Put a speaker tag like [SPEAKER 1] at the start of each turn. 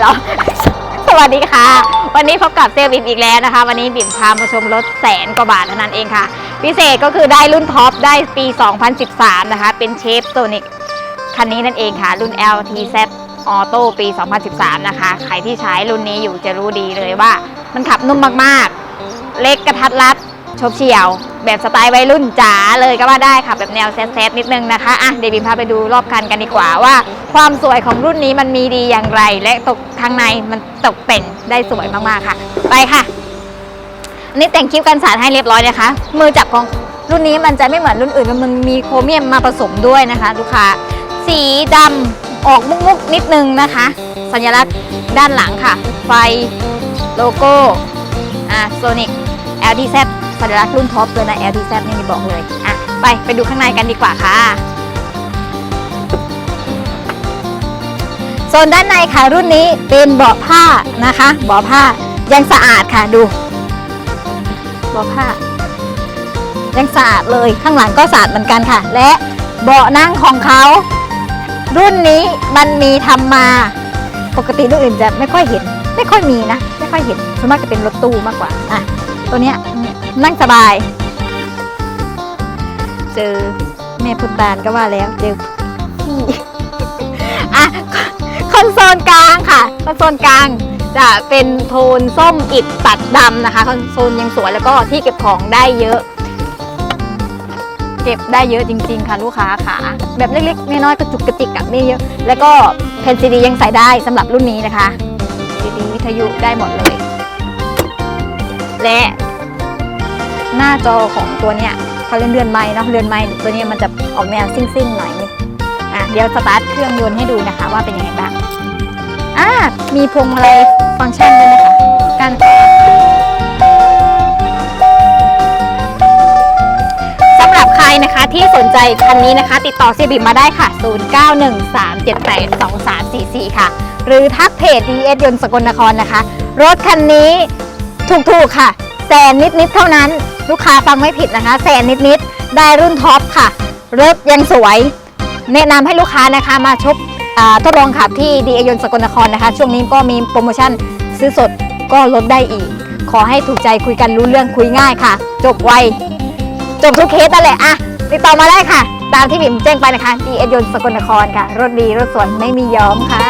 [SPEAKER 1] เหรอ สวัสดีค่ะ วันนี้พบกับเซลลบิมอีกแล้วนะคะ วันนี้บิ่มพามาชมรถแสนกว่าบาทเท่านั้นเองค่ะ พิเศษก็คือได้รุ่นท็อปได้ปี 2013 นะคะ เป็นเชฟโซนิกคันนี้นั่นเองค่ะ รุ่น LTZ Auto ปี 2013 นะคะ ใครที่ใช้รุ่นนี้อยู่จะรู้ดีเลยว่า มันขับนุ่มมากๆ เล็กกระทัดรัดชบเฉียว แบบสไตล์วัยรุ่นจ๋าเลยก็ว่าได้ค่ะแบบแนวแซดๆนิดนึงนะคะอะเดี๋ยวบิมพาไปดูรอบคันกันดีกว่าว่า ความสวยของรุ่นนี้มันมีดีอย่างไร และตกข้างในมันตกแต่งได้สวยมากๆค่ะ ไปค่ะอันนี้แต่งคิ้วกันสาดให้เรียบร้อยนะคะ มือจับของรุ่นนี้มันจะไม่เหมือนรุ่นอื่นมันมีโครเมียมมาผสมด้วยนะคะลูกค้าสีดำออกมุกๆนิดนึงนะคะ สัญลักษณ์ด้านหลังค่ะ ไฟโลโก้อะโซนิก LTZ สัญลักษณ์รุ่นท็อปเลยนะ LTZ นี่มีบอกเลย อะ ไปไปดูข้างในกันดีกว่าค่ะโซนด้านในค่ะรุ่นนี้เป็นเบาะผ้านะคะเบาะผ้ายังสะอาดค่ะดูเบาะผ้า ยังสะอาดเลยข้างหลังก็สะอาดเหมือนกันค่ะ และเบาะนั่งของเขา รุ่นนี้มันมีทำมา ปกติรุ่นอื่นจะไม่ค่อยเห็น ไม่ค่อยมีนะ ไม่ค่อยเห็นส่วนมากจะเป็นรถตู้มากกว่าอะตัวเนี้ย นั่งสบาย เจอแม่พุตานก็ว่าแล้วเจอพี่อะคอนโซลกลางค่ะคอนโซลกลางจะเป็นโทนส้มอิฐตัดดำนะคะคอนโซลยังสวยแล้วก็ที่เก็บของได้เยอะ เก็บได้เยอะจริง ๆ ค่ะลูกค้าค่ะ แบบเล็กๆน้อยๆกระจุกกระจิกกับนี่เยอะ แล้วก็แผ่นซีดียังใส่ได้สำหรับรุ่นนี้นะคะซีดีวิทยุได้หมดเลย และ หน้าจอของตัวเนี้ยเขาเรียกเรือนไม้เนาะเรือนไม้ตัวเนี้ยมันจะออกแนวซิ่งๆหน่อยนึงอะเดี๋ยวสตาร์ทเครื่องยนต์ให้ดูนะคะว่าเป็นยังไงบ้างอ่ามีพวงมาลัยฟังก์ชันด้วยนะคะการสำหรับใครนะคะที่สนใจคันนี้นะคะ ติดต่อเซบิมมาได้ค่ะ 0913782344 ค่ะ หรือทักเพจ DS ยนต์สกลนครนะคะ รถคันนี้ถูกๆค่ะ แสนนิดๆเท่านั้น ลูกค้าฟังไม่ผิดนะคะ แสนนิดๆได้รุ่นท็อปค่ะรถยังสวย แนะนำให้ลูกค้านะคะมาชบอ่าทดลองขับที่ดีเอยนสกลนครนะคะ ช่วงนี้ก็มีโปรโมชั่นซื้อสดก็ลดได้อีก ขอให้ถูกใจคุยกันรู้เรื่องคุยง่ายค่ะ จบไวจบทุกเคสนั่นแหละอะติดต่อมาได้ค่ะ ตามที่บิ่มแจ้งไปนะคะดีเอยนสกลนครค่ะ รถดีรถสวยไม่มีย้อมค่ะ